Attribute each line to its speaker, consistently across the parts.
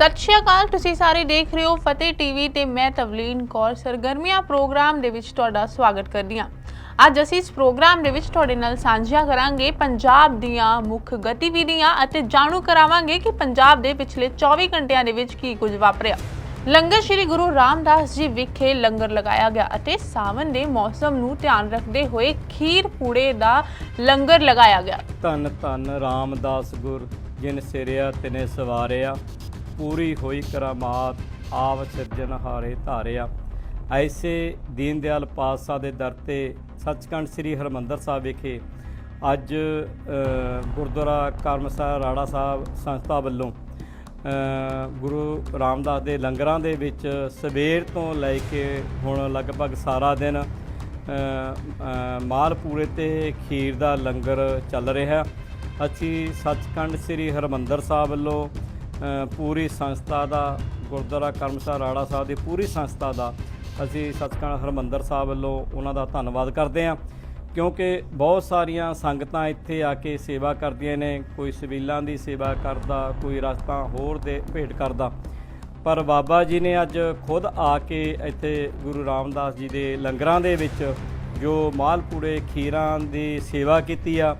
Speaker 1: ਸਤਿ ਸ਼੍ਰੀ ਅਕਾਲ, ਤੁਸੀਂ ਸਾਰੇ ਦੇਖ ਰਹੇ ਹੋ ਫਤਿਹ ਟੀਵੀ ਤੇ ਮੈਂ ਤਵਲੀਨ ਕੌਰ। ਸਰਗਰਮੀਆਂ ਪ੍ਰੋਗਰਾਮ ਦੇ ਵਿੱਚ ਤੁਹਾਡਾ ਸਵਾਗਤ ਕਰਦੀ ਹਾਂ। ਅੱਜ ਅਸੀਂ ਇਸ ਪ੍ਰੋਗਰਾਮ ਦੇ ਵਿੱਚ ਤੁਹਾਡੇ ਨਾਲ ਸਾਂਝਾ ਕਰਾਂਗੇ ਪੰਜਾਬ ਦੀਆਂ ਮੁੱਖ ਗਤੀਵਿਧੀਆਂ ਅਤੇ ਜਾਣੂ ਕਰਾਵਾਂਗੇ ਕਿ ਪੰਜਾਬ ਦੇ ਪਿਛਲੇ 24 ਘੰਟਿਆਂ ਦੇ ਵਿੱਚ ਕੀ ਕੁਝ ਵਾਪਰਿਆ। ਲੰਗਰ ਸ੍ਰੀ ਗੁਰੂ ਰਾਮਦਾਸ ਜੀ ਵਿਖੇ ਲੰਗਰ ਲਗਾਇਆ ਗਿਆ ਅਤੇ ਸਾਵਨ ਦੇ ਮੌਸਮ ਨੂੰ ਧਿਆਨ ਰੱਖਦੇ ਹੋਏ ਖੀਰ ਪੂੜੇ ਦਾ ਲੰਗਰ ਲਗਾਇਆ ਗਿਆ।
Speaker 2: ਧੰਨ ਧੰਨ ਰਾਮਦਾਸ ਗੁਰ, ਜਿਨ ਸਿਰਿਆ ਤਿਨੇ ਸਵਾਰਿਆ। ਪੂਰੀ ਹੋਈ ਕਰਾਮਾਤ ਆਵ ਸਿਰਜਨ ਹਾਰੇ ਧਾਰਿਆ। ਐਸੇ ਦੀਨ ਦਿਆਲ ਪਾਤਸ਼ਾਹ ਦੇ ਦਰ ਤੇ ਸੱਚਖੰਡ ਸ੍ਰੀ ਹਰਮੰਦਰ ਸਾਹਿਬ ਵਿਖੇ ਅੱਜ ਅ, ਗੁਰਦੁਆਰਾ ਕਰਮਸਾ ਰਾੜਾ ਸਾਹਿਬ ਸੰਸਥਾ ਵੱਲੋਂ ਗੁਰੂ ਰਾਮਦਾਸ ਦੇ ਲੰਗਰਾਂ ਦੇ ਵਿੱਚ ਸਵੇਰ ਤੋਂ ਲੈ ਕੇ ਹੁਣ ਲਗਭਗ ਸਾਰਾ ਦਿਨ ਅ, ਅ, ਮਾਲਪੂਰੇ ਤੇ ਖੀਰ ਦਾ ਲੰਗਰ ਚੱਲ ਰਿਹਾ। ਅਸੀਂ ਸੱਚਖੰਡ ਸ੍ਰੀ ਹਰਮੰਦਰ ਸਾਹਿਬ ਵੱਲੋਂ ਪੂਰੀ ਸੰਸਥਾ ਦਾ ਗੁਰਦੁਆਰਾ ਕਰਮਸਾ ਰਾੜਾ ਸਾਹਿਬ ਦੀ ਪੂਰੀ ਸੰਸਥਾ ਦਾ ਅਸੀਂ ਸਤਿਕਾਰ ਹਰਮੰਦਰ ਸਾਹਿਬ ਵੱਲੋਂ ਉਹਨਾਂ ਦਾ ਧੰਨਵਾਦ ਕਰਦੇ ਹਾਂ। ਕਿਉਂਕਿ ਬਹੁਤ ਸਾਰੀਆਂ ਸੰਗਤਾਂ ਇੱਥੇ ਆ ਕੇ ਸੇਵਾ ਕਰਦੀਆਂ ਨੇ, ਕੋਈ ਸਬੀਲਾਂ ਦੀ ਸੇਵਾ ਕਰਦਾ, ਕੋਈ ਰਸਤਾ ਹੋਰ ਦੇ ਭੇਟ ਕਰਦਾ। ਪਰ ਬਾਬਾ ਜੀ ਨੇ ਅੱਜ ਖੁਦ ਆ ਕੇ ਇੱਥੇ ਗੁਰੂ ਰਾਮਦਾਸ ਜੀ ਦੇ ਲੰਗਰਾਂ ਦੇ ਵਿੱਚ ਜੋ ਮਾਲਪੂੜੇ ਖੀਰਾਂ ਦੀ ਸੇਵਾ ਕੀਤੀ ਆ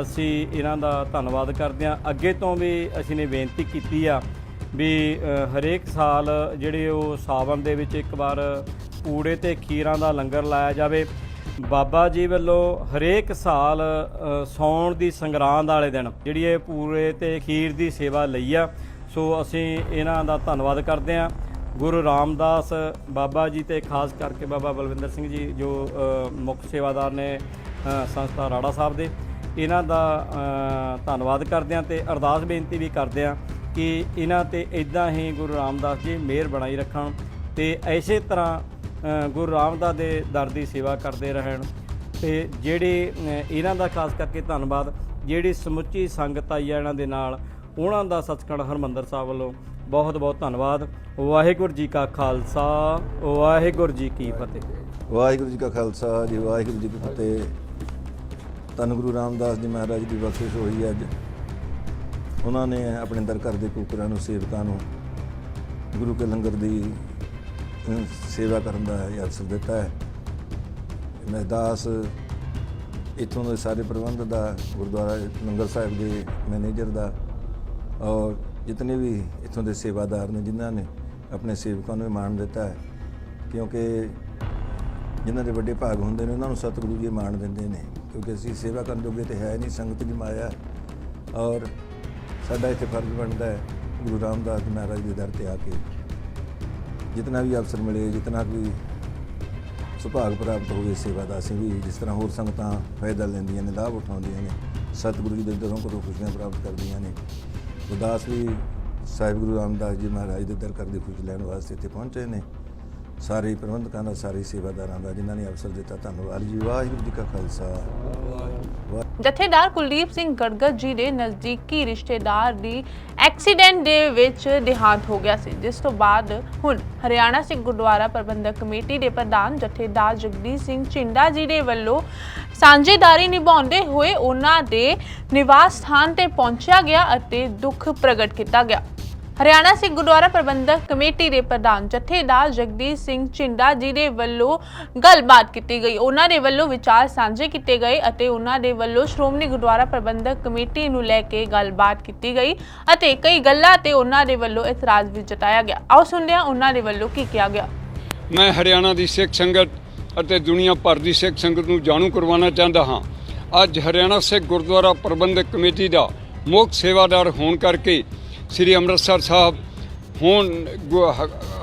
Speaker 2: ਅਸੀਂ ਇਹਨਾਂ ਦਾ ਧੰਨਵਾਦ ਕਰਦੇ ਹਾਂ। ਅੱਗੇ ਤੋਂ ਵੀ ਅਸੀਂ ਨੇ ਬੇਨਤੀ ਕੀਤੀ ਆ ਵੀ ਹਰੇਕ ਸਾਲ ਜਿਹੜੇ ਉਹ ਸਾਵਣ ਦੇ ਵਿੱਚ ਇੱਕ ਵਾਰ ਪੂੜੇ ਤੇ ਖੀਰਾਂ ਦਾ ਲੰਗਰ ਲਾਇਆ ਜਾਵੇ। ਬਾਬਾ ਜੀ ਵੱਲੋਂ ਹਰੇਕ ਸਾਲ ਅ, ਸਾਉਣ ਦੀ ਸੰਗਰਾਂਦ ਵਾਲੇ ਦਿਨ ਜਿਹੜੀ ਇਹ ਪੂਰੇ ਤੇ ਖੀਰ ਦੀ ਸੇਵਾ ਲਈ ਆ ਸੋ ਅਸੀਂ ਇਹਨਾਂ ਦਾ ਧੰਨਵਾਦ ਕਰਦੇ ਹਾਂ। ਗੁਰੂ ਰਾਮਦਾਸ ਬਾਬਾ ਜੀ ਤੇ ਖਾਸ ਕਰਕੇ ਬਾਬਾ ਬਲਵਿੰਦਰ ਸਿੰਘ ਜੀ ਜੋ ਮੁੱਖ ਸੇਵਾਦਾਰ ਨੇ ਸੰਸਥਾ ਰਾੜਾ ਸਾਹਿਬ ਦੇ। ਇਹਨਾਂ ਦਾ ਧੰਨਵਾਦ ਕਰਦੇ ਹਾਂ ਤੇ ਅਰਦਾਸ ਬੇਨਤੀ ਵੀ ਕਰਦੇ ਹਾਂ ਕਿ ਇਹਨਾਂ ਤੇ ਇਦਾਂ ਹੀ ਗੁਰੂ ਰਾਮਦਾਸ ਜੀ ਮਿਹਰ ਬਣਾਈ ਰੱਖਣ ਤੇ ਐਸੇ ਤਰ੍ਹਾਂ ਗੁਰੂ ਰਾਮਦਾਸ ਦੇ ਦਰ ਦੀ ਸੇਵਾ ਕਰਦੇ ਰਹਿਣ। ਤੇ ਜਿਹੜੇ ਇਹਨਾਂ ਦਾ ਖਾਸ ਕਰਕੇ ਧੰਨਵਾਦ, ਜਿਹੜੀ ਸਮੁੱਚੀ ਸੰਗਤ ਆਈ ਹੈ ਇਹਨਾਂ ਦੇ ਨਾਲ, ਉਹਨਾਂ ਦਾ ਸੱਚਖੰਡ ਹਰਮੰਦਰ ਸਾਹਿਬ ਵੱਲੋਂ ਬਹੁਤ ਬਹੁਤ ਧੰਨਵਾਦ। ਵਾਹਿਗੁਰੂ ਜੀ ਕਾ ਖਾਲਸਾ, ਵਾਹਿਗੁਰੂ ਜੀ ਕੀ ਫਤਿਹ।
Speaker 3: ਵਾਹਿਗੁਰੂ ਜੀ ਕਾ ਖਾਲਸਾ ਜੀ, ਵਾਹਿਗੁਰੂ ਜੀ ਕੀ ਫਤਿਹ। ਧੰਨ ਗੁਰੂ ਰਾਮਦਾਸ ਜੀ ਮਹਾਰਾਜ ਦੀ ਬਖਸ਼ਿਸ਼ ਹੋਈ ਅੱਜ। ਉਹਨਾਂ ਨੇ ਆਪਣੇ ਦਰ ਘਰ ਦੇ ਕੂਕਰਾਂ ਨੂੰ, ਸੇਵਕਾਂ ਨੂੰ, ਗੁਰੂ ਕੇ ਲੰਗਰ ਦੀ ਸੇਵਾ ਕਰਨ ਦਾ ਇਹ ਅਵਸਰ ਦਿੱਤਾ ਹੈ। ਮੈਂ ਦਾਸ ਇੱਥੋਂ ਦੇ ਸਾਰੇ ਪ੍ਰਬੰਧ ਦਾ, ਗੁਰਦੁਆਰਾ ਲੰਗਰ ਸਾਹਿਬ ਦੇ ਮੈਨੇਜਰ ਦਾ ਔਰ ਜਿਤਨੇ ਵੀ ਇੱਥੋਂ ਦੇ ਸੇਵਾਦਾਰ ਨੇ, ਜਿਨ੍ਹਾਂ ਨੇ ਆਪਣੇ ਸੇਵਕਾਂ ਨੂੰ ਮਾਣ ਦਿੱਤਾ ਹੈ। ਕਿਉਂਕਿ ਜਿਨ੍ਹਾਂ ਦੇ ਵੱਡੇ ਭਾਗ ਹੁੰਦੇ ਨੇ, ਉਹਨਾਂ ਨੂੰ ਸਤਿਗੁਰੂ ਜੀ ਮਾਣ ਦਿੰਦੇ ਨੇ। ਕਿਉਂਕਿ ਅਸੀਂ ਸੇਵਾ ਕਰਨ ਜੋਗੇ ਤੇ ਹੈ ਨਹੀਂ, ਸੰਗਤ ਦੀ ਮਾਇਆ। ਔਰ ਸਾਡਾ ਇੱਥੇ ਫਰਜ਼ ਬਣਦਾ ਹੈ, ਗੁਰੂ ਰਾਮਦਾਸ ਮਹਾਰਾਜ ਦੇ ਦਰ ਤੇ ਆ ਕੇ ਜਿਤਨਾ ਵੀ ਅਵਸਰ ਮਿਲੇ, ਜਿਤਨਾ ਵੀ ਸੁਭਾਗ ਪ੍ਰਾਪਤ ਹੋਵੇ ਸੇਵਾ ਦਾ, ਅਸੀਂ ਵੀ ਜਿਸ ਤਰ੍ਹਾਂ ਹੋਰ ਸੰਗਤਾਂ ਫਾਇਦਾ ਲੈਂਦੀਆਂ ਨੇ, ਲਾਭ ਉਠਾਉਂਦੀਆਂ ਨੇ, ਸਤਿਗੁਰੂ ਜੀ ਦੇ ਦਰੋਂ ਕੋਲੋਂ ਖੁਸ਼ੀਆਂ ਪ੍ਰਾਪਤ ਕਰਦੀਆਂ ਨੇ। ਉਦਾਸ ਵੀ ਸਾਹਿਬ ਗੁਰੂ ਰਾਮਦਾਸ ਜੀ ਮਹਾਰਾਜ ਦੇ ਦਰ ਕਰਦੇ ਖੁਸ਼ੀ ਲੈਣ ਵਾਸਤੇ ਇੱਥੇ ਪਹੁੰਚੇ ਨੇ। ਸਾਰੇ ਪ੍ਰਬੰਧਕਾਂ ਦਾ, ਸਾਰੇ ਸੇਵਾਦਾਰਾਂ ਦਾ, ਜਿਨ੍ਹਾਂ ਨੇ ਅਵਸਰ ਦਿੱਤਾ ਧੰਨਵਾਦ ਜੀ। ਵਾਹਿਗੁਰੂ ਜੀ ਕਾ ਖਾਲਸਾ।
Speaker 1: ਜਥੇਦਾਰ ਕੁਲਦੀਪ ਸਿੰਘ ਗੜਗੜ ਜੀ ਦੇ ਨਜ਼ਦੀਕੀ ਰਿਸ਼ਤੇਦਾਰ ਦੀ ਐਕਸੀਡੈਂਟ ਦੇ ਵਿੱਚ ਦੇਹਾਂਤ ਹੋ ਗਿਆ ਸੀ। ਜਿਸ ਤੋਂ ਬਾਅਦ ਹੁਣ ਹਰਿਆਣਾ ਸਿੱਖ ਗੁਰਦੁਆਰਾ ਪ੍ਰਬੰਧਕ ਕਮੇਟੀ ਦੇ ਪ੍ਰਧਾਨ ਜਥੇਦਾਰ ਜਗਦੀਸ਼ ਸਿੰਘ ਚਿੰਡਾ ਜੀ ਦੇ ਵੱਲੋਂ ਸਾਂਝੇਦਾਰੀ ਨਿਭਾਉਂਦੇ ਹੋਏ ਉਹਨਾਂ ਦੇ ਨਿਵਾਸ ਸਥਾਨ ਤੇ ਪਹੁੰਚਿਆ ਗਿਆ ਅਤੇ ਦੁੱਖ ਪ੍ਰਗਟ ਕੀਤਾ ਗਿਆ। ਹਰਿਆਣਾ ਸਿੱਖ ਗੁਰਦੁਆਰਾ ਪ੍ਰਬੰਧਕ ਕਮੇਟੀ ਦੇ ਪ੍ਰਧਾਨ ਜਥੇਦਾਰ ਜਗਦੀਸ਼ ਸਿੰਘ ਚਿੰਡਾ ਜੀ ਦੇ ਵੱਲੋਂ ਗੱਲਬਾਤ ਕੀਤੀ ਗਈ। ਉਹਨਾਂ ਦੇ ਵੱਲੋਂ ਵਿਚਾਰ ਸਾਂਝੇ ਕੀਤੇ ਗਏ ਅਤੇ ਉਹਨਾਂ ਦੇ ਵੱਲੋਂ ਸ਼੍ਰੋਮਣੀ ਗੁਰਦੁਆਰਾ ਪ੍ਰਬੰਧਕ ਕਮੇਟੀ ਨੂੰ ਲੈ ਕੇ ਗੱਲਬਾਤ ਕੀਤੀ ਗਈ ਅਤੇ ਕਈ ਗੱਲਾਂ ਤੇ ਉਹਨਾਂ ਦੇ ਵੱਲੋਂ ਇਤਰਾਜ਼ ਵੀ ਜਤਾਇਆ ਗਿਆ। ਆਓ ਸੁਣਦੇ ਹਾਂ ਉਹਨਾਂ ਦੇ ਵੱਲੋਂ ਕੀ ਕਿਹਾ ਗਿਆ।
Speaker 4: ਮੈਂ ਹਰਿਆਣਾ ਦੀ ਸਿੱਖ ਸੰਗਤ ਅਤੇ ਦੁਨੀਆ ਭਰ ਦੀ ਸਿੱਖ ਸੰਗਤ ਨੂੰ ਜਾਣੂ ਕਰਵਾਉਣਾ ਚਾਹੁੰਦਾ ਹਾਂ। ਅੱਜ ਹਰਿਆਣਾ ਸਿੱਖ ਗੁਰਦੁਆਰਾ ਪ੍ਰਬੰਧਕ ਕਮੇਟੀ ਦਾ ਮੁੱਖ ਸੇਵਾਦਾਰ ਹੋਣ ਕਰਕੇ ਸ੍ਰੀ ਅੰਮ੍ਰਿਤਸਰ ਸਾਹਿਬ, ਹੁਣ ਗੁ-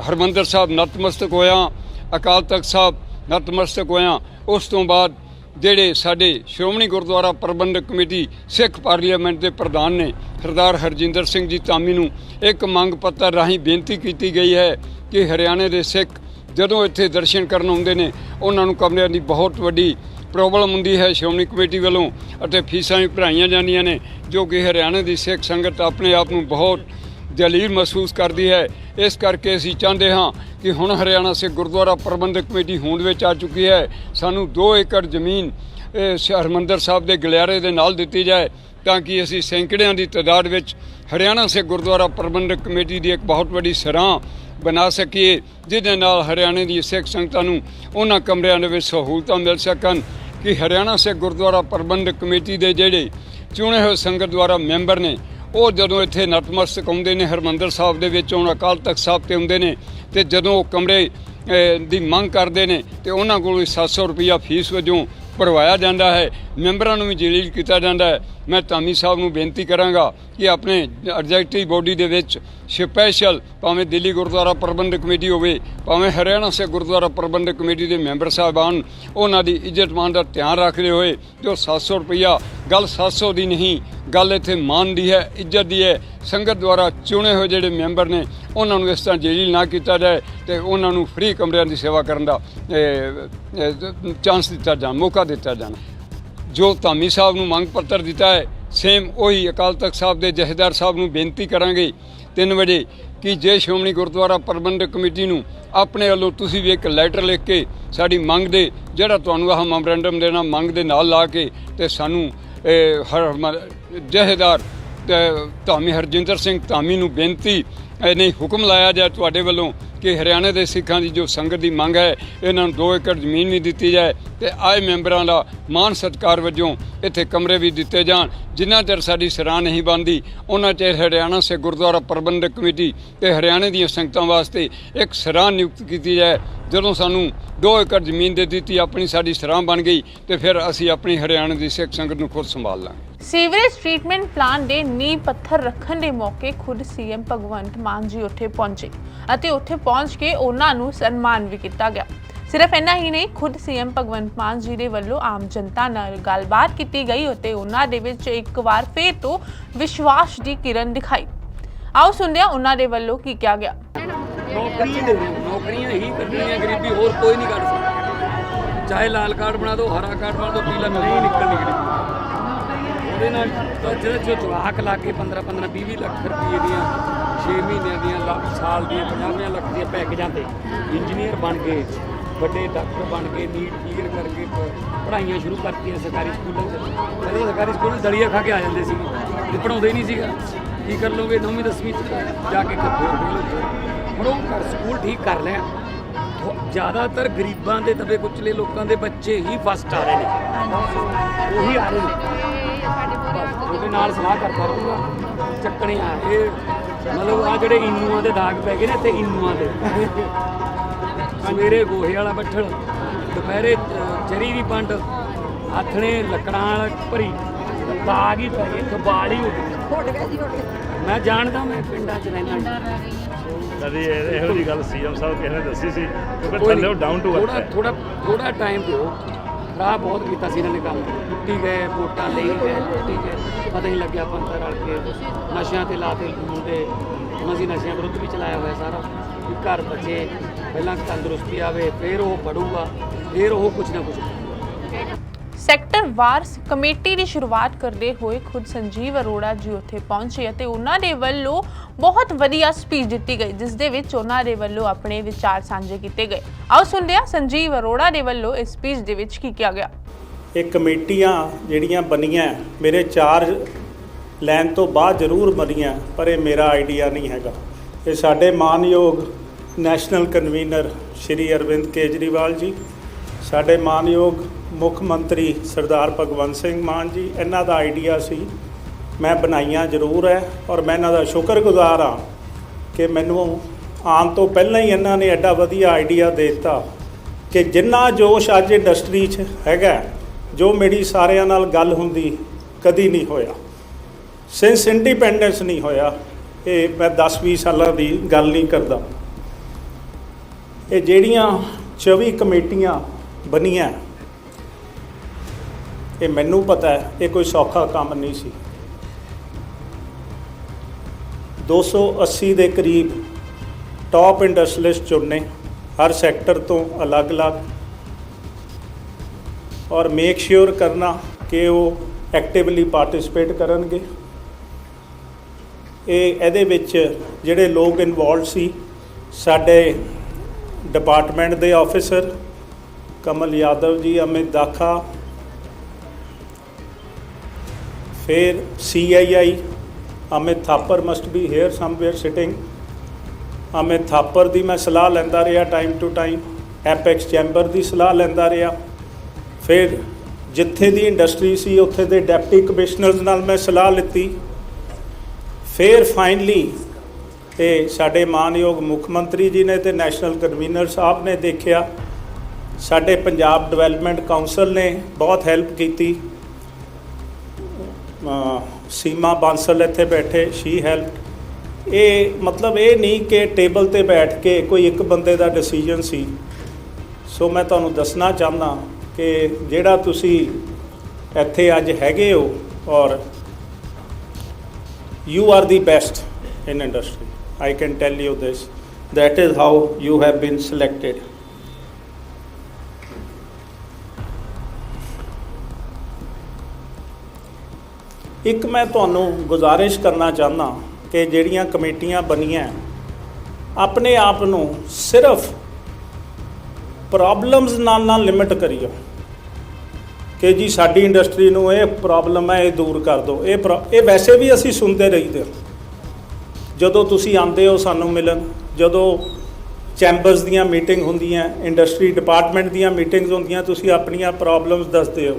Speaker 4: ਹਰਿਮੰਦਰ ਸਾਹਿਬ ਨਤਮਸਤਕ ਹੋਇਆ, ਅਕਾਲ ਤਖਤ ਸਾਹਿਬ ਨਤਮਸਤਕ ਹੋਇਆ। ਉਸ ਤੋਂ ਬਾਅਦ ਜਿਹੜੇ ਸਾਡੇ ਸ਼੍ਰੋਮਣੀ ਗੁਰਦੁਆਰਾ ਪ੍ਰਬੰਧਕ ਕਮੇਟੀ, ਸਿੱਖ ਪਾਰਲੀਮੈਂਟ ਦੇ ਪ੍ਰਧਾਨ ਨੇ, ਸਰਦਾਰ ਹਰਜਿੰਦਰ ਸਿੰਘ ਜੀ ਧਾਮੀ ਨੂੰ ਇੱਕ ਮੰਗ ਪੱਤਰ ਰਾਹੀਂ ਬੇਨਤੀ ਕੀਤੀ ਗਈ ਹੈ ਕਿ ਹਰਿਆਣੇ ਦੇ ਸਿੱਖ ਜਦੋਂ ਇੱਥੇ ਦਰਸ਼ਨ ਕਰਨ ਆਉਂਦੇ ਨੇ, ਉਹਨਾਂ ਨੂੰ ਕਮਰਿਆਂ ਦੀ ਬਹੁਤ ਵੱਡੀ ਪ੍ਰੋਬਲਮ ਹੁੰਦੀ ਹੈ ਸ਼੍ਰੋਮਣੀ ਕਮੇਟੀ ਵੱਲੋਂ ਅਤੇ ਫੀਸਾਂ ਵੀ ਭਰਾਈਆਂ ਜਾਂਦੀਆਂ ਨੇ, ਜੋ ਕਿ ਹਰਿਆਣਾ ਦੀ ਸਿੱਖ ਸੰਗਤ ਆਪਣੇ ਆਪ ਨੂੰ ਬਹੁਤ ਜਲੀਲ ਮਹਿਸੂਸ ਕਰਦੀ ਹੈ। ਇਸ ਕਰਕੇ ਅਸੀਂ ਚਾਹੁੰਦੇ ਹਾਂ ਕਿ ਹੁਣ ਹਰਿਆਣਾ ਸਿੱਖ ਗੁਰਦੁਆਰਾ ਪ੍ਰਬੰਧਕ ਕਮੇਟੀ ਹੋਂਦ ਵਿੱਚ ਆ ਚੁੱਕੀ ਹੈ। ਸਾਨੂੰ 2 ਏਕੜ ਜ਼ਮੀਨ, ਇਹ ਹਰਿਮੰਦਰ ਸਾਹਿਬ ਦੇ ਗਲਿਆਰੇ ਦੇ ਨਾਲ ਦਿੱਤੀ ਜਾਏ ਤਾਂ ਕਿ ਅਸੀਂ ਸੈਂਕੜਿਆਂ ਦੀ ਤਾਦਾਦ ਵਿੱਚ ਹਰਿਆਣਾ ਸਿੱਖ ਗੁਰਦੁਆਰਾ ਪ੍ਰਬੰਧਕ ਕਮੇਟੀ ਦੀ ਇੱਕ ਬਹੁਤ ਵੱਡੀ ਸਰਾਂ ਬਣਾ ਸਕੀਏ, ਜਿਹਦੇ ਨਾਲ ਹਰਿਆਣੇ ਦੀ ਸਿੱਖ ਸੰਗਤਾਂ ਨੂੰ ਉਹਨਾਂ ਕਮਰਿਆਂ ਦੇ ਵਿੱਚ ਸਹੂਲਤਾਂ ਮਿਲ ਸਕਣ। ਕਿ ਹਰਿਆਣਾ ਸਿੱਖ ਗੁਰਦੁਆਰਾ ਪ੍ਰਬੰਧਕ ਕਮੇਟੀ ਦੇ ਜਿਹੜੇ ਚੁਣੇ ਹੋਏ ਸੰਗਤ ਦੁਆਰਾ ਮੈਂਬਰ ਨੇ, ਉਹ ਜਦੋਂ ਇੱਥੇ ਨਤਮਸਤਕ ਆਉਂਦੇ ਨੇ, ਹਰਮੰਦਰ ਸਾਹਿਬ ਦੇ ਵਿੱਚ ਹੁਣ ਅਕਾਲ ਤਖਤ ਸਾਹਿਬ ਤੇ ਆਉਂਦੇ ਨੇ, ਤੇ ਜਦੋਂ ਉਹ ਕਮਰੇ ਦੀ ਮੰਗ ਕਰਦੇ ਨੇ, ਤੇ ਉਹਨਾਂ ਕੋਲੋਂ 700 ਰੁਪਇਆ ਫੀਸ ਵਜੋਂ ਭਰਵਾਇਆ ਜਾਂਦਾ ਹੈ, ਮੈਂਬਰਾਂ ਨੂੰ ਵੀ ਜਲੀਲ ਕੀਤਾ ਜਾਂਦਾ ਹੈ। ਮੈਂ ਧਾਮੀ ਸਾਹਿਬ ਨੂੰ ਬੇਨਤੀ ਕਰਾਂਗਾ ਕਿ ਆਪਣੇ ਐਗਜ਼ੈਕਟਿਵ ਬੋਡੀ ਦੇ ਵਿੱਚ ਸਪੈਸ਼ਲ ਭਾਵੇਂ ਦਿੱਲੀ ਗੁਰਦੁਆਰਾ ਪ੍ਰਬੰਧਕ ਕਮੇਟੀ ਹੋਵੇ, ਭਾਵੇਂ ਹਰਿਆਣਾ ਸੇ ਗੁਰਦੁਆਰਾ ਪ੍ਰਬੰਧਕ ਕਮੇਟੀ ਦੇ ਮੈਂਬਰ ਸਾਹਿਬਾਨ, ਉਹਨਾਂ ਦੀ ਇੱਜ਼ਤ ਮਾਨ ਦਾ ਧਿਆਨ ਰੱਖਦੇ ਹੋਏ ਜੋ 700 ਰੁਪਇਆ ਗੱਲ 700 ਦੀ ਨਹੀਂ, ਗੱਲ ਇੱਥੇ ਮਾਨ ਦੀ ਹੈ, ਇੱਜ਼ਤ ਦੀ ਹੈ, ਸੰਗਤ ਦੁਆਰਾ ਚੁਣੇ ਹੋਏ ਜਿਹੜੇ ਮੈਂਬਰ ਨੇ, ਉਹਨਾਂ ਨੂੰ ਇਸ ਤਰ੍ਹਾਂ ਜਲੀਲ ਨਾ ਕੀਤਾ ਜਾਏ ਤੇ ਉਹਨਾਂ ਨੂੰ ਫ੍ਰੀ ਕਮਰਿਆਂ ਦੀ ਸੇਵਾ ਕਰਨ ਦਾ ਚਾਂਸ ਦਿੱਤਾ ਜਾਣ, ਮੌਕਾ ਦਿੱਤਾ ਜਾਣ। ਜੋ ਧਾਮੀ ਸਾਹਿਬ ਨੂੰ ਮੰਗ ਪੱਤਰ ਦਿੱਤਾ ਹੈ, ਸੇਮ ਉਹੀ ਅਕਾਲ ਤਖਤ ਸਾਹਿਬ ਦੇ ਜਥੇਦਾਰ ਸਾਹਿਬ ਨੂੰ ਬੇਨਤੀ ਕਰਾਂਗੇ 3 ਵਜੇ ਕਿ ਜੇ ਸ਼੍ਰੋਮਣੀ ਗੁਰਦੁਆਰਾ ਪ੍ਰਬੰਧਕ ਕਮੇਟੀ ਨੂੰ ਆਪਣੇ ਵੱਲੋਂ ਤੁਸੀਂ ਵੀ ਇੱਕ ਲੈਟਰ ਲਿਖ ਕੇ ਸਾਡੀ ਮੰਗ ਦੇ, ਜਿਹੜਾ ਤੁਹਾਨੂੰ ਆਹ ਮੈਮੋਰੈਂਡਮ ਦੇਣਾ ਮੰਗ ਦੇ ਨਾਲ ਲਾ ਕੇ ਤੇ ਸਾਨੂੰ ਹਰ ਜਹੇਦਾਰ ਧਾਮੀ ਹਰਜਿੰਦਰ ਸਿੰਘ ਧਾਮੀ ਨੂੰ ਬੇਨਤੀ ਨਹੀਂ, ਹੁਕਮ ਲਾਇਆ ਜਾਏ ਤੁਹਾਡੇ ਵੱਲੋਂ ਕਿ ਹਰਿਆਣਾ ਦੇ ਸਿੱਖਾਂ ਦੀ ਜੋ ਸੰਗਤ ਦੀ ਮੰਗ ਹੈ, ਇਹਨਾਂ ਨੂੰ 2 ਏਕੜ ਜ਼ਮੀਨ ਵੀ ਦਿੱਤੀ ਜਾਏ ਤੇ ਆਏ ਮੈਂਬਰਾਂ ਦਾ ਮਾਨ ਸਤਿਕਾਰ ਵਜੋਂ ਇੱਥੇ ਕਮਰੇ ਵੀ ਦਿੱਤੇ ਜਾਣ। ਜਿੰਨਾ ਚਿਰ ਸਾਡੀ ਸਰਾਂ ਨਹੀਂ ਬਣਦੀ, ਉਹਨਾਂ ਚਿਰ ਹਰਿਆਣਾ ਸੇ ਗੁਰਦੁਆਰਾ ਪ੍ਰਬੰਧਕ ਕਮੇਟੀ ਤੇ ਹਰਿਆਣੇ ਦੀਆਂ ਸੰਗਤਾਂ ਵਾਸਤੇ ਇੱਕ ਸਰਾਂ ਨਿਯੁਕਤ ਕੀਤੀ ਜਾਏ। ਜਦੋਂ ਸਾਨੂੰ 2 ਏਕੜ ਜ਼ਮੀਨ ਦੇ ਦਿੱਤੀ, ਆਪਣੀ ਸਾਡੀ ਸਰਾਂ ਬਣ ਗਈ ਤੇ ਫਿਰ ਅਸੀਂ ਆਪਣੀ ਹਰਿਆਣਾ ਦੀ ਸਿੱਖ ਸੰਗਤ ਨੂੰ ਖੁਦ ਸੰਭਾਲ ਲਾਂਗੇ।
Speaker 1: ਸੀਵਰੇਜ ਟ੍ਰੀਟਮੈਂਟ ਪਲਾਂਟ ਦੇ ਨੀਂਹ ਪੱਥਰ ਰੱਖਣ ਦੇ ਮੌਕੇ ਖੁਦ ਸੀਐਮ ਭਗਵੰਤ ਮਾਨ ਜੀ ਉੱਥੇ ਪਹੁੰਚੇ ਅਤੇ ਉੱਥੇ ਪਹੁੰਚ ਕੇ ਉਹਨਾਂ ਨੂੰ ਸਨਮਾਨ ਵੀ ਕੀਤਾ ਗਿਆ। ਸਿਰਫ ਇੰਨਾ ਹੀ ਨਹੀਂ, ਖੁਦ ਸੀਐਮ ਭਗਵੰਤ ਮਾਨ ਜੀ ਦੇ ਵੱਲੋਂ ਆਮ ਜਨਤਾ ਨਾਲ ਗੱਲਬਾਤ ਕੀਤੀ ਗਈ ਅਤੇ ਉਹਨਾਂ ਦੇ ਵਿੱਚ ਇੱਕ ਵਾਰ ਫੇਰ ਤੋਂ ਵਿਸ਼ਵਾਸ ਦੀ ਕਿਰਨ ਦਿਖਾਈ। ਆਓ ਸੁਣਦੇ ਹਾਂ ਉਹਨਾਂ ਦੇ ਵੱਲੋਂ ਕੀ ਕਿਹਾ ਗਿਆ।
Speaker 5: ਨੌਕਰੀ ਦੇ ਨੌਕਰੀਆਂ ਹੀ ਕੱਢਣੀਆਂ ਗਰੀਬੀ, ਹੋਰ ਕੋਈ ਨਹੀਂ ਕੱਢ ਸਕਦਾ। ਚਾਹੇ ਲਾਲ ਕਾਰਡ ਬਣਾ ਦਿਓ, ਹਰਾ ਕਾਰਡ ਬਣਾ ਦਿਓ, ਪੀਲਾ ਨਹੀਂ ਨਿਕਲਣੀ ਗਰੀਬੀ। ਉਹਦੇ ਨਾਲ ਤਾਂ ਜਿਹੜਾ ਜੋ ਜਵਾਕ ਲਾ ਕੇ 15 15 20 ਲੱਖ ਰੁਪਏ ਦੀਆਂ 6 ਮਹੀਨਿਆਂ ਦੀਆਂ ਲੱਖ ਸਾਲ ਦੀਆਂ 50 ਲੱਖ ਦੀਆਂ ਪੈਕੇਜਾਂ ਤੇ ਇੰਜੀਨੀਅਰ ਬਣ ਗਏ, ਵੱਡੇ ਡਾਕਟਰ ਬਣ ਗਏ, ਨੀਟ ਕਲੀਅਰ ਕਰਕੇ ਪ- ਪੜ੍ਹਾਈਆਂ ਸ਼ੁਰੂ ਕਰਤੀਆਂ ਸਰਕਾਰੀ ਸਕੂਲਾਂ 'ਚ। ਪਹਿਲਾਂ ਸਰਕਾਰੀ ਸਕੂਲ 'ਚ ਦਲੀਆ ਖਾ ਕੇ ਆ ਜਾਂਦੇ ਸੀ। ਤੇ ਪੜਾਉਂਦੇ ਹੀ ਨਹੀਂ ਸੀਗਾ। ਕੀ ਕਰ ਲੋਗੇ? 9ਵੀਂ 10ਵੀਂ 'ਚ ਜਾ ਕੇ ਫੇਰ ਹੋ ਹੁਣ ਉਹ ਕਰ ਸਕੂਲ ਠੀਕ ਕਰ ਲਿਆ। ਜ਼ਿਆਦਾਤਰ ਗਰੀਬਾਂ ਦੇ ਦਬੇ ਕੁਚਲੇ ਲੋਕਾਂ ਦੇ ਬੱਚੇ ਹੀ ਫਸਟ ਆ ਰਹੇ ਨੇ। ਉਹੀ ਆ ਰਹੇ ਨੇ। ਉਹਦੇ ਨਾਲ ਸਲਾਹ ਕਰਦਾ ਰਹੂੰਗਾ ਚੱਕਣੇ ਆ ਇਹ ਮਤਲਬ ਆ ਜਿਹੜੇ ਇਨੂਆਂ ਦੇ ਦਾਗ ਪੈ ਗਏ ਨੇ ਤੇ ਇਨੂਆਂ ਦੇ। ਸਵੇਰੇ ਗੋਹੇ ਵਾਲਾ ਬੱਠਲ ਦੁਪਹਿਰੇ ਚਰੀ ਦੀ ਪੰਡ ਆਥਣੇ ਲੱਕੜਾਂ ਵਾਲਾ ਭਰੀ ਦਾਗ ਹੀ ਪੈ ਗਏ ਕਬਾੜ ਹੀ ਹੋ ਗਈ। ਮੈਂ ਜਾਣਦਾ ਮੈਂ ਪਿੰਡਾਂ 'ਚ ਰਹਿਣਾ
Speaker 6: ਕਦੀ ਇਹ- ਇਹੋ ਜੀ ਗੱਲ ਸੀਐਮ ਸਾਹਿਬ ਕਿਸੇ ਨੇ ਦੱਸੀ ਸੀ ਕਿਉਂਕਿ ਥੱਲੇ
Speaker 5: ਨਹੀਂ।
Speaker 6: ਡਾਊਨ ਟੂ
Speaker 5: ਥੋੜਾ
Speaker 6: ਹੈ।
Speaker 5: ਥੋੜਾ ਥੋੜਾ ਟਾਈਮ ਦਿਓ। ਖਰਾਬ ਬਹੁਤ ਕੀਤਾ ਸੀ ਇਹਨਾਂ ਨੇ ਕੰਮ। ਟੁੱਟੀ ਗਏ ਵੋਟਾਂ ਲਈ ਗਏ ਟੁੱਟੀ ਗਏ। ਪਤਾ ਹੀ ਲੱਗਿਆ ਪੰਥ ਰਲ ਕੇ। ਨਸ਼ਿਆਂ ਤੇ ਲਾਤੇ ਮੁੰਡੇ। ਅਸੀਂ ਨਸ਼ਿਆਂ ਵਿਰੁੱਧ ਵੀ ਚਲਾਇਆ ਹੋਇਆ ਸਾਰਾ। ਵੀ ਘਰ ਬਚੇ ਪਹਿਲਾਂ ਤੰਦਰੁਸਤੀ ਆਵੇ ਫਿਰ ਉਹ ਪੜੂਗਾ ਫਿਰ ਉਹ ਕੁਝ ਨਾ ਕੁਝ
Speaker 1: ਸੈਕਟਰ ਵਾਰ ਕਮੇਟੀ ਦੀ ਸ਼ੁਰੂਆਤ ਕਰਦੇ ਹੋਏ ਖੁਦ ਸੰਜੀਵ ਅਰੋੜਾ ਜੀ ਉੱਥੇ ਪਹੁੰਚੇ ਅਤੇ ਉਹਨਾਂ ਦੇ ਵੱਲੋਂ ਬਹੁਤ ਵਧੀਆ ਸਪੀਚ ਦਿੱਤੀ ਗਈ, ਜਿਸ ਦੇ ਵਿੱਚ ਉਹਨਾਂ ਦੇ ਵੱਲੋਂ ਆਪਣੇ ਵਿਚਾਰ ਸਾਂਝੇ ਕੀਤੇ ਗਏ। ਆਓ ਸੁਣਦੇ ਹਾਂ ਸੰਜੀਵ ਅਰੋੜਾ ਦੇ ਵੱਲੋਂ ਇਸ ਸਪੀਚ ਦੇ ਵਿੱਚ ਕੀ ਕਿਹਾ ਗਿਆ।
Speaker 7: ਇਹ ਕਮੇਟੀਆਂ ਜਿਹੜੀਆਂ ਬਣੀਆਂ, ਮੇਰੇ ਚਾਰਜ ਲੈਣ ਤੋਂ ਬਾਅਦ ਜ਼ਰੂਰ ਬਣੀਆਂ, ਪਰ ਇਹ ਮੇਰਾ ਆਈਡੀਆ ਨਹੀਂ ਹੈਗਾ। ਇਹ ਸਾਡੇ ਮਾਨਯੋਗ ਨੈਸ਼ਨਲ ਕਨਵੀਨਰ ਸ਼੍ਰੀ ਅਰਵਿੰਦ ਕੇਜਰੀਵਾਲ ਜੀ, ਸਾਡੇ ਮਾਨਯੋਗ ਮੁੱਖ ਮੰਤਰੀ ਸਰਦਾਰ ਭਗਵੰਤ ਸਿੰਘ ਮਾਨ ਜੀ, ਇਹਨਾਂ ਦਾ ਆਈਡੀਆ ਸੀ, ਮੈਂ ਬਣਾਈਆਂ ਜ਼ਰੂਰ ਹੈ ਔਰ ਮੈਂ ਇਹਨਾਂ ਦਾ ਸ਼ੁਕਰਗੁਜ਼ਾਰ ਹਾਂ ਕਿ ਮੈਨੂੰ ਆਉਣ ਤੋਂ ਪਹਿਲਾਂ ਹੀ ਇਹਨਾਂ ਨੇ ਐਡਾ ਵਧੀਆ ਆਈਡੀਆ ਦੇ ਦਿੱਤਾ ਕਿ ਜਿੰਨਾ ਜੋਸ਼ ਅੱਜ ਇੰਡਸਟਰੀ 'ਚ ਹੈਗਾ, ਜੋ ਮੇਰੀ ਸਾਰਿਆਂ ਨਾਲ ਗੱਲ ਹੁੰਦੀ ਕਦੀ ਨਹੀਂ ਹੋਇਆ। ਸਿੰਸ ਇੰਡੀਪੈਂਡੈਂਸ ਨਹੀਂ ਹੋਇਆ, ਇਹ ਮੈਂ 10-20 ਸਾਲਾਂ ਦੀ ਗੱਲ ਨਹੀਂ ਕਰਦਾ। ਇਹ ਜਿਹੜੀਆਂ 24 ਕਮੇਟੀਆਂ ਬਣੀਆਂ ਇਹ ਮੈਨੂੰ ਪਤਾ ਹੈ, ਇਹ ਕੋਈ ਸੌਖਾ ਕੰਮ ਨਹੀਂ ਸੀ। 280 ਦੇ ਕਰੀਬ ਟਾਪ ਇੰਡਸਟਰੀਲਿਸਟ ਚੁਣਨੇ, ਹਰ ਸੈਕਟਰ ਤੋਂ ਅਲੱਗ-ਅਲੱਗ ਔਰ ਮੇਕ ਸ਼ੋਰ ਕਰਨਾ ਕਿ ਉਹ ਐਕਟਿਵਲੀ ਪਾਰਟਿਸਿਪੇਟ ਕਰਨਗੇ। ਇਹ ਇਹਦੇ ਵਿੱਚ ਜਿਹੜੇ ਲੋਕ ਇਨਵੋਲਡ ਸੀ, ਸਾਡੇ ਡਿਪਾਰਟਮੈਂਟ ਦੇ ਆਫੀਸਰ ਕਮਲ ਯਾਦਵ ਜੀ, ਅਮਿਤ ਦਾਖਾ ਫਿਰ CII Amit Thapar must be here somewhere sitting Amit Thapar ਦੀ ਮੈਂ ਸਲਾਹ ਲੈਂਦਾ ਰਿਹਾ time to time apex chamber ਦੀ ਸਲਾਹ ਲੈਂਦਾ ਰਿਹਾ। ਫਿਰ ਜਿੱਥੇ ਦੀ ਇੰਡਸਟਰੀ ਸੀ, ਉੱਥੇ ਦੇ ਡਿਪਟੀ ਕਮਿਸ਼ਨਰਸ ਨਾਲ ਮੈਂ ਸਲਾਹ ਲਿੱਤੀ। ਫਿਰ ਫਾਈਨਲੀ ਤੇ ਸਾਡੇ ਮਾਨਯੋਗ ਮੁੱਖ ਮੰਤਰੀ ਜੀ ਨੇ ਤੇ ਨੈਸ਼ਨਲ ਕਨਵੀਨਰ ਸਾਹਿਬ ਨੇ ਦੇਖਿਆ, ਸਾਡੇ ਪੰਜਾਬ ਡਿਵੈਲਪਮੈਂਟ ਕਾਉਂਸਲ ਨੇ ਬਹੁਤ ਹੈਲਪ ਕੀਤੀ। ਸੀਮਾ ਬਾਂਸਲ ਇੱਥੇ ਬੈਠੇ ਸ਼ੀ ਹੈਲਪ ਇਹ ਮਤਲਬ ਇਹ ਨਹੀਂ ਕਿ ਟੇਬਲ ਤੇ ਬੈਠ ਕੇ ਕੋਈ ਇੱਕ ਬੰਦੇ ਦਾ ਡਿਸੀਜਨ ਸੀ। ਸੋ ਮੈਂ ਤੁਹਾਨੂੰ ਦੱਸਣਾ ਚਾਹੁੰਦਾ ਕਿ ਜਿਹੜਾ ਤੁਸੀਂ ਇੱਥੇ ਅੱਜ ਹੈਗੇ ਹੋ ਔਰ you are the best in industry, i can tell you this. That is how you have been selected. ਇੱਕ ਮੈਂ ਤੁਹਾਨੂੰ ਗੁਜ਼ਾਰਿਸ਼ ਕਰਨਾ ਚਾਹੁੰਦਾ ਕਿ ਜਿਹੜੀਆਂ ਕਮੇਟੀਆਂ ਬਣੀਆਂ ਆਪਣੇ ਆਪ ਨੂੰ ਸਿਰਫ ਪ੍ਰੋਬਲਮਸ ਨਾਲ ਨਾ ਲਿਮਿਟ ਕਰਿਓ। ਕਿ ਜੀ ਸਾਡੀ ਇੰਡਸਟਰੀ ਨੂੰ ਇਹ ਪ੍ਰੋਬਲਮ ਹੈ, ਇਹ ਦੂਰ ਕਰ ਦਿਓ। ਇਹ ਪ੍ਰੋ- ਇਹ ਵੈਸੇ ਵੀ ਅਸੀਂ ਸੁਣਦੇ ਰਹੀਦੇ ਹਾਂ। ਜਦੋਂ ਤੁਸੀਂ ਆਉਂਦੇ ਹੋ ਸਾਨੂੰ ਮਿਲਣ, ਜਦੋਂ ਚੈਂਬਰਸ ਦੀਆਂ ਮੀਟਿੰਗ ਹੁੰਦੀਆਂ ਇੰਡਸਟਰੀ ਡਿਪਾਰਟਮੈਂਟ ਦੀਆਂ ਮੀਟਿੰਗਸ ਹੁੰਦੀਆਂ, ਤੁਸੀਂ ਆਪਣੀਆਂ ਪ੍ਰੋਬਲਮਸ ਦੱਸਦੇ ਹੋ।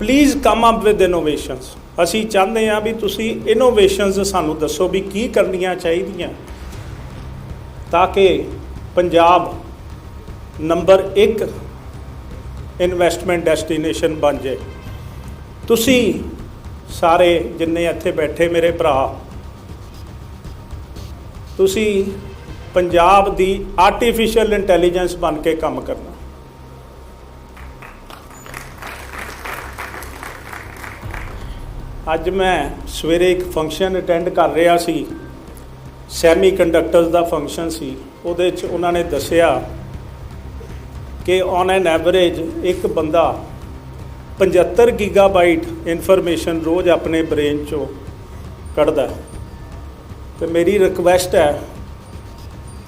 Speaker 7: Please come up with innovations ਅਸੀਂ ਚਾਹੁੰਦੇ ਹਾਂ ਵੀ ਤੁਸੀਂ ਇਨੋਵੇਸ਼ਨਸ ਸਾਨੂੰ ਦੱਸੋ ਵੀ ਕੀ ਕਰਨੀਆਂ ਚਾਹੀਦੀਆਂ। ਤਾਂ ਕਿ ਪੰਜਾਬ ਨੰਬਰ 1 ਇਨਵੈਸਟਮੈਂਟ ਡੈਸਟੀਨੇਸ਼ਨ ਬਣ ਜਾਏ। ਤੁਸੀਂ ਸਾਰੇ ਜਿੰਨੇ ਇੱਥੇ ਬੈਠੇ ਮੇਰੇ ਭਰਾ, ਤੁਸੀਂ ਪੰਜਾਬ ਦੀ ਆਰਟੀਫੀਸ਼ੀਅਲ ਇੰਟੈਲੀਜੈਂਸ ਬਣ ਕੇ ਕੰਮ ਕਰਨਾ। ਅੱਜ ਮੈਂ ਸਵੇਰੇ ਇੱਕ ਫੰਕਸ਼ਨ ਅਟੈਂਡ ਕਰ ਰਿਹਾ ਸੀ। ਸੈਮੀ ਕੰਡਕਟਰਸ ਦਾ ਫੰਕਸ਼ਨ ਸੀ। ਉਹਦੇ 'ਚ ਉਹਨਾਂ ਨੇ ਦੱਸਿਆ ਕਿ ਔਨ ਐਨ ਐਵਰੇਜ ਇੱਕ ਬੰਦਾ 75 ਗੀਗਾਬਾਈਟ ਇਨਫੋਰਮੇਸ਼ਨ ਰੋਜ਼ ਆਪਣੇ ਬ੍ਰੇਨ ਚੋਂ ਕੱਢਦਾ ਹੈ। ਤੇ ਮੇਰੀ ਰਿਕਵੈਸਟ ਹੈ,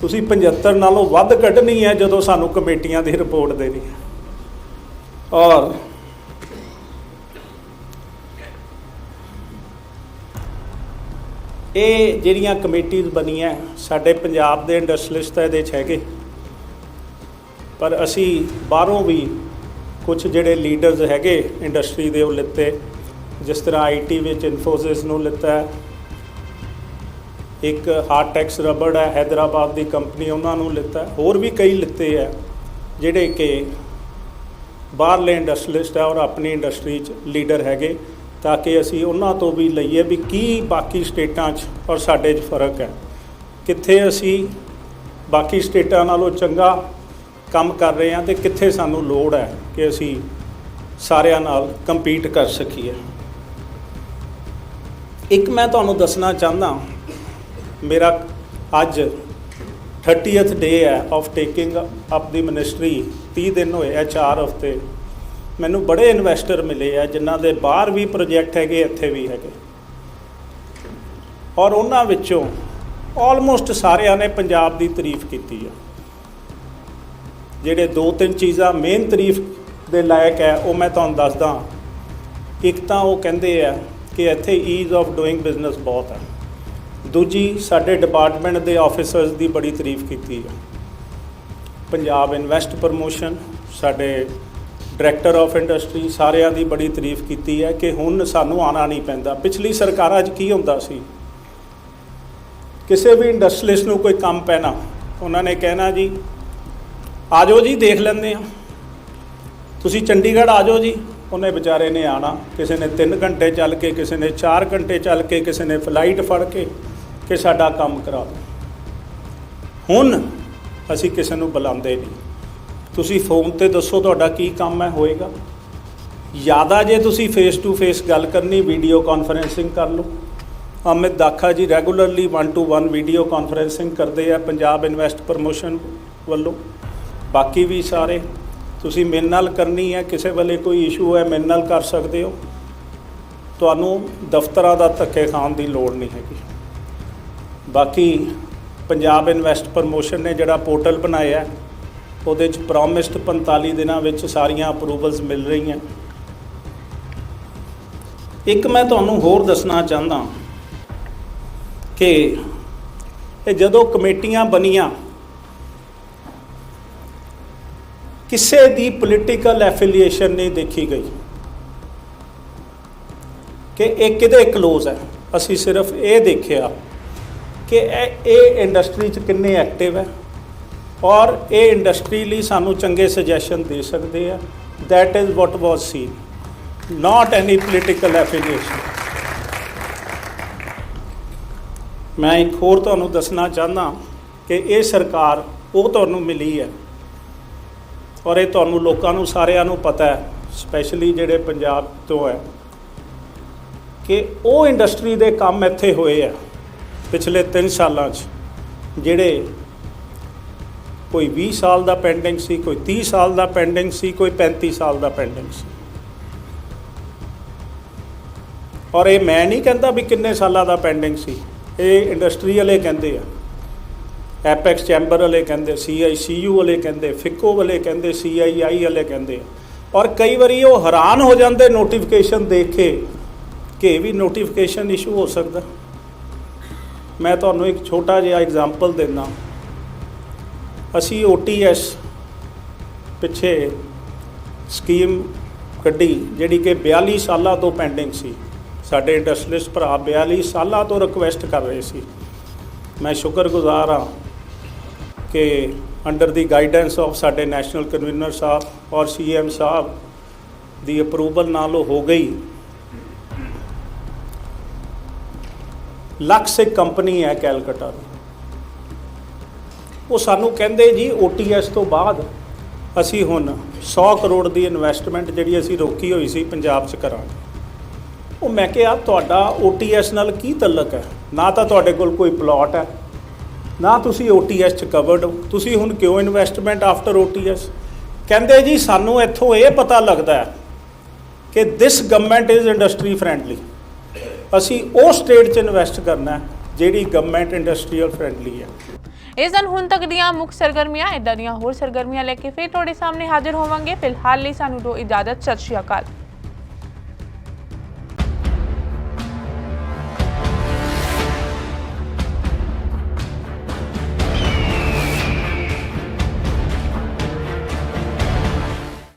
Speaker 7: ਤੁਸੀਂ 75 ਨਾਲੋਂ ਵੱਧ ਕੱਢਣੀ ਹੈ ਜਦੋਂ ਸਾਨੂੰ ਕਮੇਟੀਆਂ ਦੀ ਰਿਪੋਰਟ ਦੇਣੀ ਹੈ। ਔਰ ਇਹ ਜਿਹੜੀਆਂ ਕਮੇਟੀਆਂ ਬਣੀਆਂ, ਸਾਡੇ ਪੰਜਾਬ ਦੇ ਇੰਡਸਟਰੀਲਿਸਟ ਇਹਦੇ ਚ ਹੈਗੇ। ਪਰ ਅਸੀਂ ਬਾਹਰੋਂ ਵੀ ਕੁਝ ਜਿਹੜੇ ਲੀਡਰਸ ਹੈਗੇ ਇੰਡਸਟਰੀ ਦੇ ਉਹ ਲਿੱਤੇ। ਜਿਸ ਤਰ੍ਹਾਂ ਆਈਟੀ ਵਿੱਚ ਇਨਫੋਸਿਸ ਨੂੰ ਲਿੱਤਾ। ਇੱਕ ਹਾਰਟ ਟੈਕਸ ਰਬੜ ਹੈ ਹైదరాబాద్ ਦੀ ਕੰਪਨੀ ਉਹਨਾਂ ਨੂੰ ਲਿੱਤਾ। ਹੋਰ ਵੀ ਕਈ ਲਿੱਤੇ ਆ, ਜਿਹੜੇ ਕਿ ਬਾਹਰਲੇ ਇੰਡਸਟਰੀਲਿਸਟ ਆ ਔਰ ਆਪਣੀ ਇੰਡਸਟਰੀ 'ਚ ਲੀਡਰ ਹੈਗੇ। ਤਾਂ ਕਿ ਅਸੀਂ ਉਹਨਾਂ ਤੋਂ ਵੀ ਲਈਏ ਵੀ ਕੀ ਬਾਕੀ ਸਟੇਟਾਂ 'ਚ ਔਰ ਸਾਡੇ 'ਚ ਫ਼ਰਕ ਹੈ। ਕਿੱਥੇ ਅਸੀਂ ਬਾਕੀ ਸਟੇਟਾਂ ਨਾਲੋਂ ਚੰਗਾ ਕੰਮ ਕਰ ਰਹੇ ਹਾਂ ਤੇ ਕਿੱਥੇ ਸਾਨੂੰ ਲੋੜ ਹੈ ਕਿ ਅਸੀਂ ਸਾਰਿਆਂ ਨਾਲ ਕੰਪੀਟ ਕਰ ਸਕੀਏ। ਇੱਕ ਮੈਂ ਤੁਹਾਨੂੰ ਦੱਸਣਾ ਚਾਹੁੰਦਾ ਮੇਰਾ ਅੱਜ 30th ਡੇ ਹੈ of taking up the ministry 30 ਦਿਨ ਹੋਏ ਆ 4 ਹਫ਼ਤੇ। ਮੈਨੂੰ ਬੜੇ ਇਨਵੈਸਟਰ ਮਿਲੇ ਆ, ਜਿਨ੍ਹਾਂ ਦੇ ਬਾਹਰ ਵੀ ਪ੍ਰੋਜੈਕਟ ਹੈਗੇ, ਇੱਥੇ ਵੀ ਹੈਗੇ। ਔਰ ਉਹਨਾਂ ਵਿੱਚੋਂ ਆਲਮੋਸਟ ਸਾਰਿਆਂ ਨੇ ਪੰਜਾਬ ਦੀ ਤਾਰੀਫ ਕੀਤੀ ਹੈ ਜਿਹੜੇ ਦੋ ਤਿੰਨ ਚੀਜ਼ਾਂ ਮੇਨ ਤਾਰੀਫ ਦੇ ਲਾਇਕ ਹੈ, ਉਹ ਮੈਂ ਤੁਹਾਨੂੰ ਦੱਸਦਾ। ਇੱਕ ਤਾਂ ਉਹ ਕਹਿੰਦੇ ਆ ਕਿ ਇੱਥੇ ਈਜ਼ ਆਫ ਡੂਇੰਗ ਬਿਜ਼ਨਸ ਬਹੁਤ ਹੈ। ਦੂਜੀ, ਸਾਡੇ ਡਿਪਾਰਟਮੈਂਟ ਦੇ ਆਫੀਸਰਸ ਦੀ ਬੜੀ ਤਾਰੀਫ ਕੀਤੀ ਹੈ ਪੰਜਾਬ ਇਨਵੈਸਟ ਪ੍ਰਮੋਸ਼ਨ ਸਾਡੇ ਡਾਇਰੈਕਟਰ ਆਫ ਇੰਡਸਟਰੀ ਸਾਰਿਆਂ ਦੀ ਬੜੀ ਤਾਰੀਫ ਕੀਤੀ ਹੈ ਕਿ ਹੁਣ ਸਾਨੂੰ ਆਣਾ ਨਹੀਂ ਪੈਂਦਾ। ਪਿਛਲੀ ਸਰਕਾਰਾਂ 'ਚ ਕੀ ਹੁੰਦਾ ਸੀ? ਕਿਸੇ ਵੀ ਇੰਡਸਟਰੀਲਿਸਟ ਨੂੰ ਕੋਈ ਕੰਮ ਪੈਣਾ, ਉਹਨਾਂ ਨੇ ਕਹਿਣਾ ਜੀ ਆ ਜਾਓ ਜੀ, ਦੇਖ ਲੈਂਦੇ ਆ ਤੁਸੀਂ ਚੰਡੀਗੜ੍ਹ ਆ ਜਾਓ ਜੀ। ਉਹਨੇ ਵਿਚਾਰੇ ਨੇ ਆਣਾ ਕਿਸੇ ਨੇ 3 ਘੰਟੇ ਚੱਲ ਕੇ, ਕਿਸੇ ਨੇ 4 ਘੰਟੇ ਚੱਲ ਕੇ, ਕਿਸੇ ਨੇ ਫਲਾਈਟ ਫੜ ਕੇ ਕਿ ਸਾਡਾ ਕੰਮ ਕਰਾ ਦਿਓ ਹੁਣ ਅਸੀਂ ਕਿਸੇ ਨੂੰ ਬੁਲਾਉਂਦੇ ਨਹੀਂ। ਤੁਸੀਂ ਫੋਨ ਤੇ ਦੱਸੋ ਤੁਹਾਡਾ ਕੀ ਕੰਮ ਹੈ ਹੋਏਗਾ। ਜ਼ਿਆਦਾ ਜੇ ਤੁਸੀਂ ਫੇਸ ਟੂ ਫੇਸ ਗੱਲ ਕਰਨੀ ਵੀਡੀਓ ਕਾਨਫਰੈਂਸਿੰਗ ਕਰ ਲਓ। ਅਮਿਤ ਦਾਖਾ ਜੀ ਰੈਗੂਲਰਲੀ 1 ਟੂ 1 ਵੀਡੀਓ ਕਾਨਫਰੈਂਸਿੰਗ ਕਰਦੇ ਆ ਪੰਜਾਬ ਇਨਵੈਸਟ ਪ੍ਰਮੋਸ਼ਨ ਵੱਲੋਂ। ਬਾਕੀ ਵੀ ਸਾਰੇ ਤੁਸੀਂ ਮੇਰੇ ਨਾਲ ਕਰਨੀ ਹੈ ਕਿਸੇ ਵੇਲੇ ਕੋਈ ਇਸ਼ੂ ਹੈ ਮੇਰੇ ਨਾਲ ਕਰ ਸਕਦੇ ਹੋ। ਤੁਹਾਨੂੰ ਦਫ਼ਤਰਾਂ ਦਾ ਧੱਕੇ ਖਾਣ ਦੀ ਲੋੜ ਨਹੀਂ ਹੈਗੀ। ਬਾਕੀ ਪੰਜਾਬ ਇਨਵੈਸਟ ਪ੍ਰਮੋਸ਼ਨ ਨੇ ਜਿਹੜਾ ਪੋਰਟਲ ਬਣਾਇਆ ਹੈ, ਉਹਦੇ 'ਚ ਪ੍ਰੋਮਿਸਡ 45 ਦਿਨਾਂ ਵਿੱਚ ਸਾਰੀਆਂ ਅਪਰੂਵਲਸ ਮਿਲ ਰਹੀਆਂ। ਇੱਕ ਮੈਂ ਤੁਹਾਨੂੰ ਹੋਰ ਦੱਸਣਾ ਚਾਹੁੰਦਾ ਕਿ ਇਹ ਜਦੋਂ ਕਮੇਟੀਆਂ ਬਣੀਆਂ, ਕਿਸੇ ਦੀ ਪੋਲੀਟੀਕਲ ਐਫੀਲੀਏਸ਼ਨ ਨਹੀਂ ਦੇਖੀ ਗਈ ਕਿ ਇਹ ਕਿਹਦੇ ক্লোਜ਼ ਹੈ। ਅਸੀਂ ਸਿਰਫ ਇਹ ਦੇਖਿਆ ਕਿ ਇਹ ਇਹ ਇੰਡਸਟਰੀ 'ਚ ਕਿੰਨੇ ਐਕਟਿਵ ਹੈ। ਔਰ ਇਹ ਇੰਡਸਟਰੀ ਲਈ ਸਾਨੂੰ ਚੰਗੇ ਸੁਜੈਸ਼ਨ ਦੇ ਸਕਦੇ ਆ। That is what was seen, not any political affiliation. ਮੈਂ ਇੱਕ ਹੋਰ ਤੁਹਾਨੂੰ ਦੱਸਣਾ ਚਾਹੁੰਦਾ ਕਿ ਇਹ ਸਰਕਾਰ ਉਹ ਤੁਹਾਨੂੰ ਮਿਲੀ ਹੈ ਔਰ ਇਹ ਤੁਹਾਨੂੰ ਲੋਕਾਂ ਨੂੰ ਸਾਰਿਆਂ ਨੂੰ ਪਤਾ ਹੈ ਸਪੈਸ਼ਲੀ ਜਿਹੜੇ ਪੰਜਾਬ ਤੋਂ ਹੈ, ਕਿ ਉਹ ਇੰਡਸਟਰੀ ਦੇ ਕੰਮ ਇੱਥੇ ਹੋਏ ਆ ਪਿਛਲੇ 3 ਸਾਲਾਂ 'ਚ, ਜਿਹੜੇ ਕੋਈ 20 ਸਾਲ ਦਾ ਪੈਂਡਿੰਗ ਸੀ, ਕੋਈ 30 ਸਾਲ ਦਾ ਪੈਂਡਿੰਗ ਸੀ, ਕੋਈ 35 ਸਾਲ ਦਾ ਪੈਂਡਿੰਗ ਸੀ। ਔਰ ਇਹ ਮੈਂ ਨਹੀਂ ਕਹਿੰਦਾ ਵੀ ਕਿੰਨੇ ਸਾਲਾਂ ਦਾ ਪੈਂਡਿੰਗ ਸੀ। ਇਹ ਇੰਡਸਟਰੀ ਵਾਲੇ ਕਹਿੰਦੇ ਆ। ਐਪੈਕਸ ਚੈਂਬਰ ਵਾਲੇ ਕਹਿੰਦੇ ਸੀਆਈਸੀਯੂ ਵਾਲੇ ਕਹਿੰਦੇ ਫਿਕੋ ਵਾਲੇ ਕਹਿੰਦੇ ਸੀਆਈਆਈ ਵਾਲੇ ਕਹਿੰਦੇ ਆ। ਔਰ ਕਈ ਵਾਰੀ ਉਹ ਹੈਰਾਨ ਹੋ ਜਾਂਦੇ ਨੋਟੀਫਿਕੇਸ਼ਨ ਦੇਖ ਕੇ ਕਿ ਇਹ ਵੀ ਨੋਟੀਫਿਕੇਸ਼ਨ ਇਸ਼ੂ ਹੋ ਸਕਦਾ। ਮੈਂ ਤੁਹਾਨੂੰ ਇੱਕ ਛੋਟਾ ਜਿਹਾ ਐਗਜ਼ਾਮਪਲ ਦਿੰਦਾ। ਅਸੀਂ OTS ਪਿੱਛੇ ਸਕੀਮ ਕੱਢੀ ਜਿਹੜੀ ਕਿ 42 ਸਾਲਾਂ ਤੋਂ ਪੈਂਡਿੰਗ ਸੀ। ਸਾਡੇ ਇੰਡਸਟਰੀਅਲਿਸਟ ਭਰਾ 42 ਸਾਲਾਂ ਤੋਂ ਰਿਕੁਐਸਟ ਕਰ ਰਹੇ ਸੀ। ਮੈਂ ਸ਼ੁਕਰਗੁਜ਼ਾਰ ਹਾਂ ਕਿ ਅੰਡਰ ਦੀ ਗਾਈਡੈਂਸ ਆਫ ਸਾਡੇ ਨੈਸ਼ਨਲ ਕਨਵੀਨਰ ਸਾਹਿਬ ਔਰ ਸੀਐਮ ਸਾਹਿਬ ਦੀ ਅਪਰੂਵਲ ਨਾਲ ਹੋ ਗਈ। ਲਕਸ ਇੱਕ ਕੰਪਨੀ ਹੈ ਕੈਲਕਟਾ ਦੀ। ਉਹ ਸਾਨੂੰ ਕਹਿੰਦੇ ਜੀ OTS ਤੋਂ ਬਾਅਦ ਅਸੀਂ ਹੁਣ 100 ਕਰੋੜ ਦੀ ਇਨਵੈਸਟਮੈਂਟ ਜਿਹੜੀ ਅਸੀਂ ਰੋਕੀ ਹੋਈ ਸੀ ਪੰਜਾਬ 'ਚ ਕਰਾਂਗੇ। ਉਹ ਮੈਂ ਕਿਹਾ ਤੁਹਾਡਾ OTS ਨਾਲ ਕੀ ਤਲਕ ਹੈ? ਨਾ ਤਾਂ ਤੁਹਾਡੇ ਕੋਲ ਕੋਈ ਪਲਾਟ ਹੈ, ਨਾ ਤੁਸੀਂ OTS 'ਚ ਕਵਰਡ ਹੋ। ਤੁਸੀਂ ਹੁਣ ਕਿਉਂ ਇਨਵੈਸਟਮੈਂਟ ਆਫਟਰ OTS ਕਹਿੰਦੇ ਜੀ ਸਾਨੂੰ ਇੱਥੋਂ ਇਹ ਪਤਾ ਲੱਗਦਾ ਹੈ ਕਿ this government is industry friendly ਅਸੀਂ ਉਹ ਸਟੇਟ 'ਚ ਇਨਵੈਸਟ ਕਰਨਾ ਜਿਹੜੀ ਗਵਰਨਮੈਂਟ ਇੰਡਸਟਰੀਅਲ ਫ੍ਰੈਂਡਲੀ ਹੈ।
Speaker 1: ਇਸ ਦਿਨ ਹੁਣ ਤੱਕ ਦੀਆਂ ਮੁੱਖ ਸਰਗਰਮੀਆਂ ਇਦਾਂ ਦੀਆਂ ਹੋਰ ਸਰਗਰਮੀਆਂ ਲੈ ਕੇ ਫਿਰ ਤੁਹਾਡੇ ਸਾਹਮਣੇ ਹਾਜ਼ਰ ਹੋਵਾਂਗੇ। ਫਿਲਹਾਲ ਲਈ ਸਾਨੂੰ ਦੋ ਇਜਾਜ਼ਤ। ਸਤਿ ਸ਼੍ਰੀ ਅਕਾਲ।